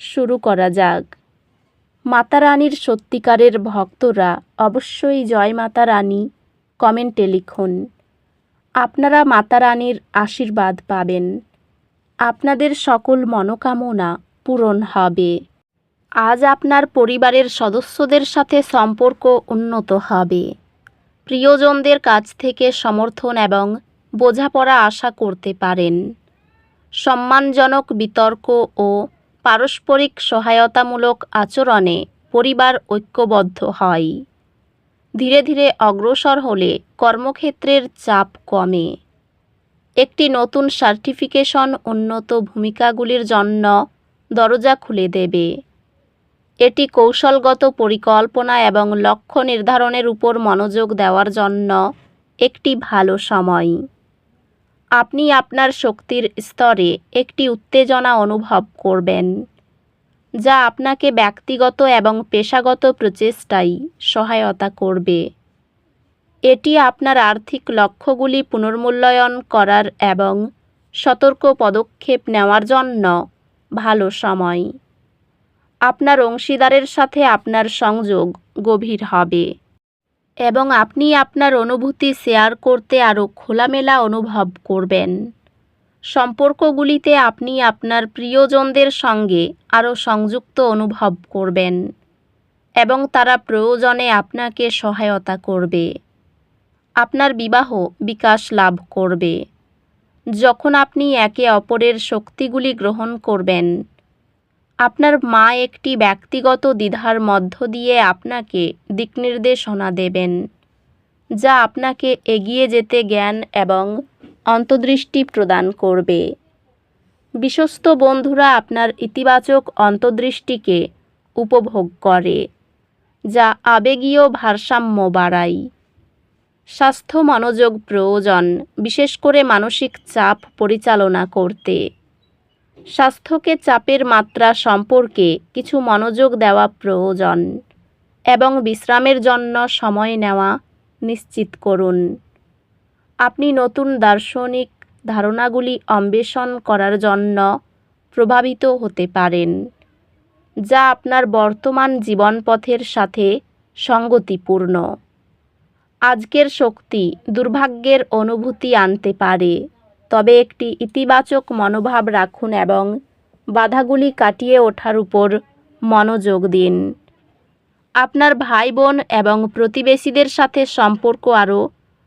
শুরু করা যাক। মাতা রানীর সত্যিকারের ভক্তরা অবশ্যই জয় মাতা রানী কমেন্টে লিখুন। আপনারা মাতা রানীর আশীর্বাদ পাবেন। আপনাদের সকল মনোকামনা পূরণ হবে। আজ আপনার পরিবারের সদস্যদের সাথে সম্পর্ক উন্নত হবে। প্রিয়জনদের কাছ থেকে সমর্থন এবং বোঝাপড়া আশা করতে পারেন। সম্মানজনক বিতর্ক ও পারস্পরিক সহায়তামূলক আচরণে পরিবার ঐক্যবদ্ধ হয়। ধীরে ধীরে অগ্রসর হলে কর্মক্ষেত্রের চাপ কমে। একটি নতুন সার্টিফিকেশন উন্নত ভূমিকাগুলির জন্য দরজা খুলে দেবে। এটি কৌশলগত পরিকল্পনা এবং লক্ষ্য নির্ধারণের উপর মনোযোগ দেওয়ার জন্য একটি ভালো সময়। আপনি আপনার শক্তির স্তরে একটি উত্তেজনা অনুভব করবেন, যা আপনাকে ব্যক্তিগত এবং পেশাগত প্রচেষ্টায় সহায়তা করবে। এটি আপনার আর্থিক লক্ষ্যগুলি পুনর্মূল্যায়ন করার এবং সতর্ক পদক্ষেপ নেওয়ার জন্য ভালো সময়। আপনার অংশীদারের সাথে আপনার সংযোগ গভীর হবে। এবং আপনি আপনার অনুভূতি শেয়ার করতে আরও খোলামেলা অনুভব করবেন। সম্পর্কগুলিতে আপনি আপনার প্রিয়জনদের সঙ্গে আরও সংযুক্ত অনুভব করবেন এবং তারা প্রয়োজনে আপনাকে সহায়তা করবে। আপনার বিবাহ বিকাশ লাভ করবে। যখন আপনি একে অপরের শক্তিগুলি গ্রহণ করবেন আপনার মা একটি ব্যক্তিগত দ্বিধার মধ্য দিয়ে আপনাকে দিকনির্দেশনা দেবেন, যা আপনাকে এগিয়ে যেতে জ্ঞান এবং অন্তর্দৃষ্টি প্রদান করবে। বিশ্বস্ত বন্ধুরা আপনার ইতিবাচক অন্তর্দৃষ্টিকে উপভোগ করে, যা আবেগীয় ভারসাম্য বাড়ায়। স্বাস্থ্য মনোযোগ প্রয়োজন, বিশেষ করে মানসিক চাপ পরিচালনা করতে। স্বাস্থ্যকে চাপের মাত্রা সম্পর্কে কিছু মনোযোগ দেওয়া প্রয়োজন এবং বিশ্রামের জন্য সময় নেওয়া নিশ্চিত করুন। আপনি নতুন দার্শনিক ধারণাগুলি অন্বেষণ করার জন্য প্রভাবিত হতে পারেন, যা আপনার বর্তমান জীবনপথের সাথে সঙ্গতিপূর্ণ। আজকের শক্তি দুর্ভাগ্যের অনুভূতি আনতে পারে। তবে একটি ইতিবাচক মনোভাব রাখুন এবং বাধাগুলি কাটিয়ে ওঠার উপর মনোযোগ দিন। আপনার ভাই বোন এবং প্রতিবেশীদের সাথে সম্পর্ক আরও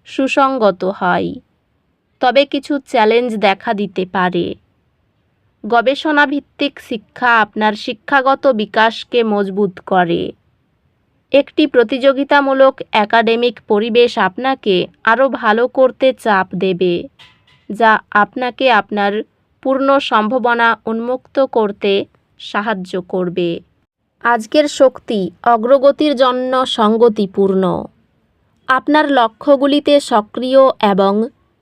সুসংগত হয়, তবে কিছু চ্যালেঞ্জ দেখা দিতে পারে। গবেষণাভিত্তিক শিক্ষা আপনার শিক্ষাগত বিকাশকে মজবুত করে। একটি প্রতিযোগিতামূলক একাডেমিক পরিবেশ আপনাকে আরও ভালো করতে চাপ দেবে। যা আপনাকে আপনার পূর্ণ সম্ভাবনা উন্মুক্ত করতে সাহায্য করবে। আজকের শক্তি অগ্রগতির জন্য সঙ্গতিপূর্ণ। আপনার লক্ষ্যগুলিতে সক্রিয় এবং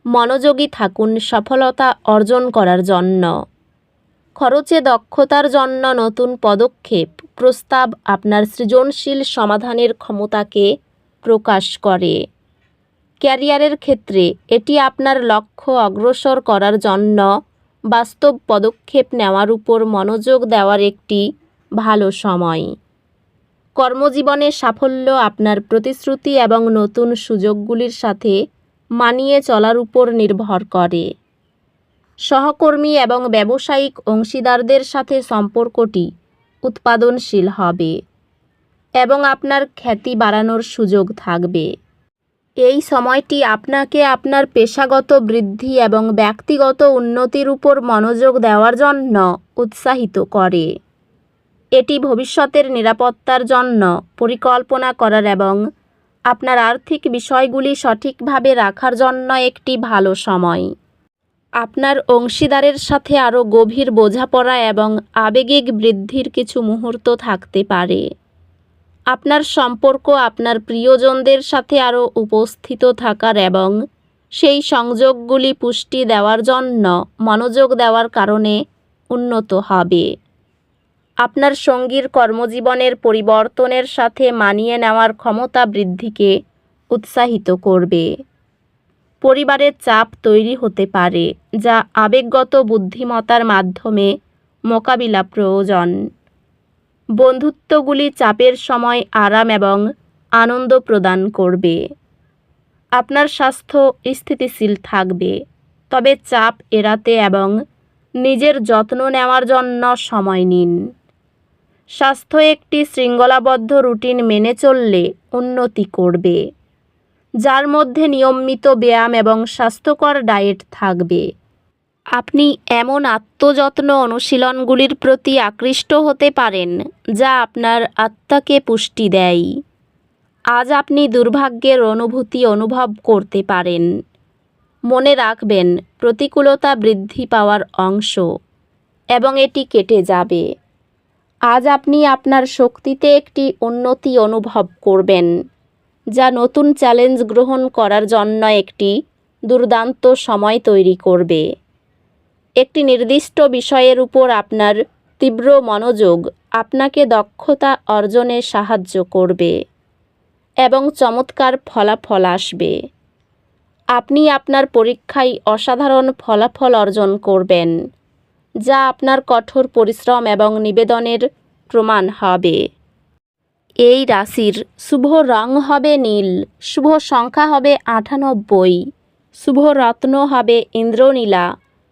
মনোযোগী থাকুন সফলতা অর্জন করার জন্য। খরচে দক্ষতার জন্য নতুন পদক্ষেপ, প্রস্তাব আপনার সৃজনশীল সমাধানের ক্ষমতাকে প্রকাশ করে। ক্যারিয়ারের ক্ষেত্রে এটি আপনার লক্ষ্য অগ্রসর করার জন্য বাস্তব পদক্ষেপ নেওয়ার উপর মনোযোগ দেওয়ার একটি ভালো সময়। কর্মজীবনে সাফল্য আপনার প্রতিশ্রুতি এবং নতুন সুযোগগুলির সাথে মানিয়ে চলার উপর নির্ভর করে। সহকর্মী এবং ব্যবসায়িক অংশীদারদের সাথে সম্পর্কটি উৎপাদনশীল হবে এবং আপনার খ্যাতি বাড়ানোর সুযোগ থাকবে। এই সময়টি আপনাকে আপনার পেশাগত বৃদ্ধি এবং ব্যক্তিগত উন্নতির উপর মনোযোগ দেওয়ার জন্য উৎসাহিত করে। এটি ভবিষ্যতের নিরাপত্তার জন্য পরিকল্পনা করার এবং আপনার আর্থিক বিষয়গুলি সঠিকভাবে রাখার জন্য একটি ভালো সময়। আপনার অংশীদারের সাথে আরও গভীর বোঝাপড়া এবং আবেগিক বৃদ্ধির কিছু মুহূর্ত থাকতে পারে। আপনার সম্পর্ক আপনার প্রিয়জনদের সাথে আরও উপস্থিত থাকার এবং সেই সংযোগগুলি পুষ্টি দেওয়ার জন্য মনোযোগ দেওয়ার কারণে উন্নত হবে। আপনার সঙ্গীর কর্মজীবনের পরিবর্তনের সাথে মানিয়ে নেওয়ার ক্ষমতা বৃদ্ধিকে উৎসাহিত করবে। পরিবারের চাপ তৈরি হতে পারে, যা আবেগগত বুদ্ধিমত্তার মাধ্যমে মোকাবিলা প্রয়োজন। বন্ধুত্বগুলি চাপের সময় আরাম এবং আনন্দ প্রদান করবে। আপনার স্বাস্থ্য স্থিতিশীল থাকবে, তবে চাপ এড়াতে এবং নিজের যত্ন নেওয়ার জন্য সময় নিন। স্বাস্থ্য একটি শৃঙ্খলাবদ্ধ রুটিন মেনে চললে উন্নতি করবে, যার মধ্যে নিয়মিত ব্যায়াম এবং স্বাস্থ্যকর ডায়েট থাকবে। আপনি এমন আত্মযত্ন অনুশীলনগুলির প্রতি আকৃষ্ট হতে পারেন, যা আপনার আত্মাকে পুষ্টি দেয়। আজ আপনি দুর্ভাগ্যের অনুভূতি অনুভব করতে পারেন। মনে রাখবেন, প্রতিকূলতা বৃদ্ধি পাওয়ার অংশ, এবং এটি কেটে যাবে। আজ আপনি আপনার শক্তিতে একটি উন্নতি অনুভব করবেন, যা নতুন চ্যালেঞ্জ গ্রহণ করার জন্য একটি দুর্দান্ত সময় তৈরি করবে। একটি নির্দিষ্ট বিষয়ের উপর আপনার তীব্র মনোযোগ আপনাকে দক্ষতা অর্জনে সাহায্য করবে এবং চমৎকার ফলাফল আসবে। আপনি আপনার পরীক্ষায় অসাধারণ ফলাফল অর্জন করবেন, যা আপনার কঠোর পরিশ্রম এবং নিবেদনের প্রমাণ হবে। এই রাশির শুভ রং হবে নীল, শুভ সংখ্যা হবে আটানব্বই, শুভ রত্ন হবে ইন্দ্রনীলা